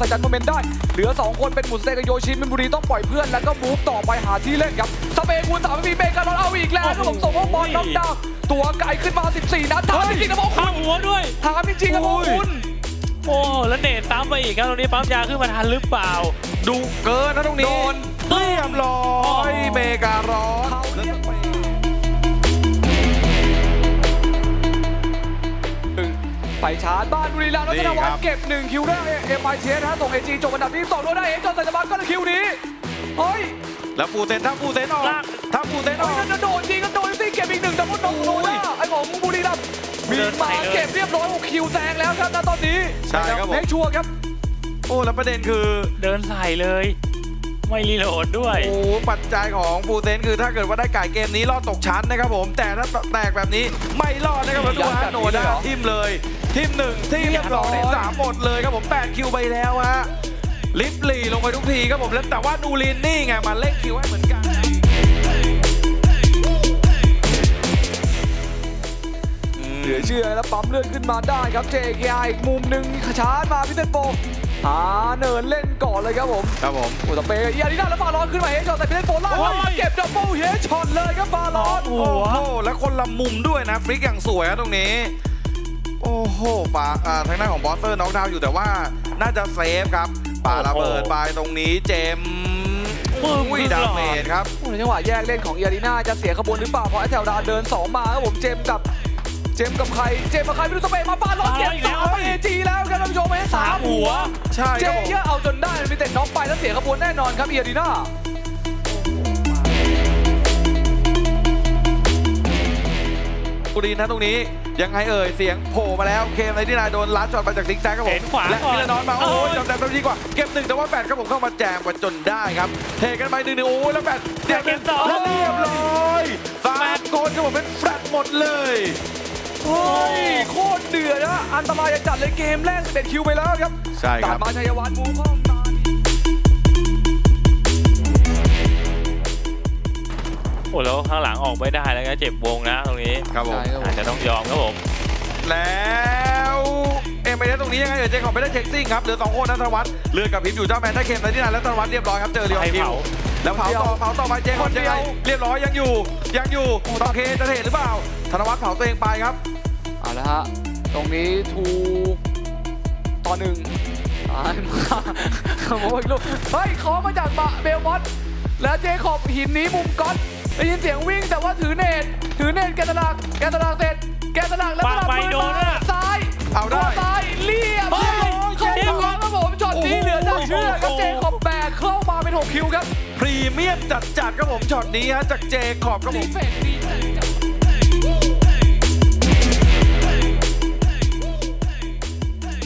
ประจันโมเมนต์ได้ เหลือ 2 คนเป็นหมุนสเตย์กับโยชินมินบุรีต้องปล่อยเพื่อนแล้วก็มูฟต่อไปหาที่เล่นครับสเปนคูณสามมีเบเกอร์เอาอีกแล้วครับผมส่งพวกบอลน็อกดาวน์ตัวไกลขึ้นมา 14 นัดถามจริงๆนะพวกคุข้าณงหัวด้วย ถามจริงๆนะพวกคุณ โอ้แล้วเนตซ้ำไปอีกครับตรงนี้ปั๊มยาขึ้นมาทันหรือเปล่าดูเกินนะตรงนี้โดน เรียบร้อยเมการ้อนเขาเรีย ไปชาร์จบ้านบุรีรัมย์แล้วธนวัฒน์เก็บ 1 คิวได้เอ็มไอเทีนะฮะส่งเอจีจบอันดับที่2ด้วยได้เอ็มจอสัญญาบัตรก็เลยคิวนี้เฮ้ยแล้วฟูเซนถ้าฟูเซนออกลากถ้าฟูเซนอเฮ้อยกนั่นจะโดนจริงก็โดนสิเก็บอีกหนึ่งดับเบิลน็อกโดนนะไอ้ของบุรีรัมย์มีมาเก็บเรียบร้อยโอ้คิวแซงแล้วครับณตอนนี้ใช่ครับผมเมคชัวร์ครับ โอ้แล้วประเด็นคือเดินใส่เลย ไม่รีโหลดด้วย โอ้ปัจจัยของฟูเซนคือถ้าเกิดว่าได้ไก่เกมนี้รอดตกชั้นนะครับผม แต่ถ้าแตกแบบนี้ไม่รอดนะครับแล้วดูฮะโนด้าทิมเลย ทิมหนึ่งที่เรียบร้อยสามหมดเลยครับผม8คิวไปแล้วฮะลิฟลีลงไปทุกทีครับผมแล้วแต่ว่านูรินนี่ไงมาเล่นคิวให้เหมือนกันเหลือเชื่อแล้วปั๊มเลื่อนขึ้นมาได้ครับ JKI อีกมุมหนึ่งชาร์จมาพิเศษโป หาเนินเล่นก่อนเลยครับผม ครับผมโอ้ตะเปย์อีอารีนาแล้วฟาร้อนขึ้นมาเฮดช็อตแต่พิเศษโปล่าโอ้ยเก็บดับเบิลเฮดช็อตเลยครับฟาร้อนโอ้โอ้โหโหแล้วคนละมุมด้วยนะฟลิกอย่างสวยนะตรงนี้ โอ้โหป่าอ่าทางด้านของบอสเตอร์น็อกดาวน์อยู่แต่ว่าน่าจะเซฟครับป่าระเบิดไปตรงนี้เจมส์อุ้ยดาเมจครับ โอ้ในจังหวะแยกเล่นของอีอารีนาจะเสียขบวนหรือเปล่าเพราะไอ้แถวดาวเดินสองมาครับผมเจมส์กับ เจมส์กับใคร เจมส์กับใครไม่รู้สเปย์มาฟาร้อนเก็บเอาอีกแล้สาวมเอจีแล้วครับท่านผู้ชมเอสามหัว ใช่เจครับผมเยอะเอาจนได้มีแต่น็อกไปแล้วเสียขบวนแน่นอนครับอีอารีนาบุรีนะตรงนี้ยังไงเอ่ยเสียงโผล่มาแล้วเคมในที่นายโดนลัดช็อตมาจากซิกแซกครับผมเห็นขวาและก่อนมิลานอนมาโอ้โอ้ยยจำได้ตรงนี้กว่าเก็บหนึ่งแต่ว่าแปดครับผมเข้ามาแจมกันจนได้ครับเทกันไปหนึ่งหนึ่งโอ้ยแล้วแปดเดี๋ยวหนึ่งเก็บสองแล้วเรียบร้อยสามคนครับผมเป็นแฟลตหมดเลย เฮ้ยโคตรเดือดนะอันตรายจัดเลยเกมแรก11คิวไปแล้วครับใช่คตัรัดบมาชัยวัฒน์มูข้อมตาโอ้แล้วข้างหลังออกไม่ได้แล้วก็เจ็บวงนะตรงนี้ครับผมอาจจะต้องยอมครับผมแล้ว เอ็มไปได้ตรงนี้ยังไงเอ่ยเจคอบไม่ได้เช็คซิ่งครับเหลือสองคนนะธนวัฒน์เลือดกับพริบอยู่เจ้าแมนได้เข็มในที่นั้นแล้วธนวัฒน์เรียบร้อยครับเจอเรียวไปคิวเผาแล้วเผาต่อเผาต่อไปเจคอบยังไงเรียบร้อยยังอยู่ยังอยู่ต่อเคจะเทหรือเปล่าธนวัฒน์เผาตัวเองไปครับเอาละฮะตรงนี้ทูต่อหนึ่งอ่านมาโอ้ยลูกเฮ้ยขอมาจากบะเบลมอสแล้วเจคอบหินนี้มุมก๊อตได้ยินเสียงวิ่งแต่ว่าถือเนตถือเนตแกะสลักแกะสลักเสร็จแกะสลักแล้วสลับไปมือโด ชื่อครับโอ้โหเจคอบแบกเข้ามาเป็น 6 คิวครับ พรีเมียมจัดจัดๆครับผมช็อตนี้ฮะจากเจคอบครับผรีมเฟกดี